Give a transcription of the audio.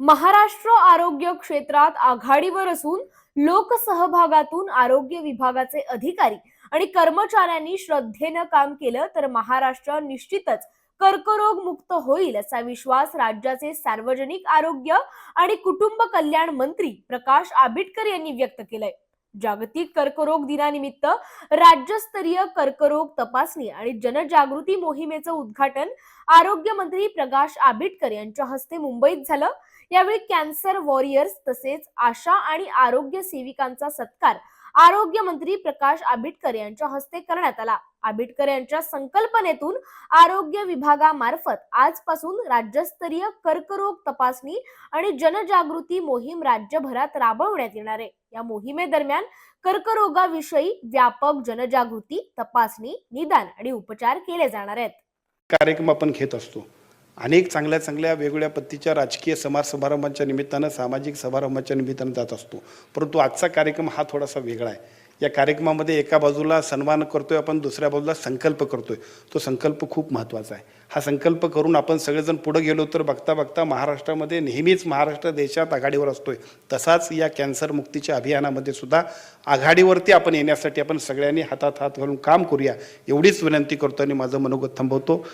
महाराष्ट्र आरोग्य क्षेत्रात आघाडीवर असून लोकसहभागातून आरोग्य विभागाचे अधिकारी आणि कर्मचाऱ्यांनी श्रद्धेनं काम केलं तर महाराष्ट्र निश्चितच कर्करोग मुक्त होईल असा विश्वास राज्याचे सार्वजनिक आरोग्य आणि कुटुंब कल्याण मंत्री प्रकाश आंबेडकर यांनी व्यक्त केलाय. जागतिक कर्करोग दिनानिमित्त राज्यस्तरीय कर्करोग तपासणी आणि जनजागृती मोहिमेचं उद्घाटन आरोग्य मंत्री प्रकाश आंबेडकर यांच्या हस्ते मुंबईत झालं. यावेळी कॅन्सर वॉरियर्स तसेच आशा आणि आरोग्य सेविकांचा सत्कार आरोग्य मंत्री प्रकाश आंबेडकर यांच्या हस्ते करण्यात आला. आंबेडकर यांच्या संकल्पनेतून आरोग्य विभागामार्फत आजपासून राज्यस्तरीय कर्करोग तपासणी आणि जनजागृती मोहीम राज्यभरात राबवण्यात येणार आहे. या मोहिमेदरम्यान कर्करोगाविषयी व्यापक जनजागृती तपासणी निदान आणि उपचार केले जाणार आहेत. कार्यक्रम आपण घेत असतो. अनेक चांगल्या चांगल्या वेगवेगळ्या पद्धतीच्या राजकीय समाज समारंभाच्या निमित्तानं सामाजिक समारंभाच्या निमित्तानं जात असतो. परंतु आजचा कार्यक्रम हा थोडासा वेगळा आहे. या कार्यक्रमामध्ये एका बाजूला सन्मान करतो आहे आपण दुसऱ्या बाजूला संकल्प करतो आहे तो संकल्प खूप महत्त्वाचा आहे. हा संकल्प करून आपण सगळेजण पुढं गेलो तर बघता बघता महाराष्ट्रामध्ये नेहमीच महाराष्ट्र देशात आघाडीवर असतो आहे तसाच या कॅन्सर मुक्तीच्या अभियानामध्ये सुद्धा आघाडीवरती आपण येण्यासाठी आपण सगळ्यांनी हातात हात घालून काम करूया एवढीच विनंती करतो आणि माझं मनोगत थांबवतो.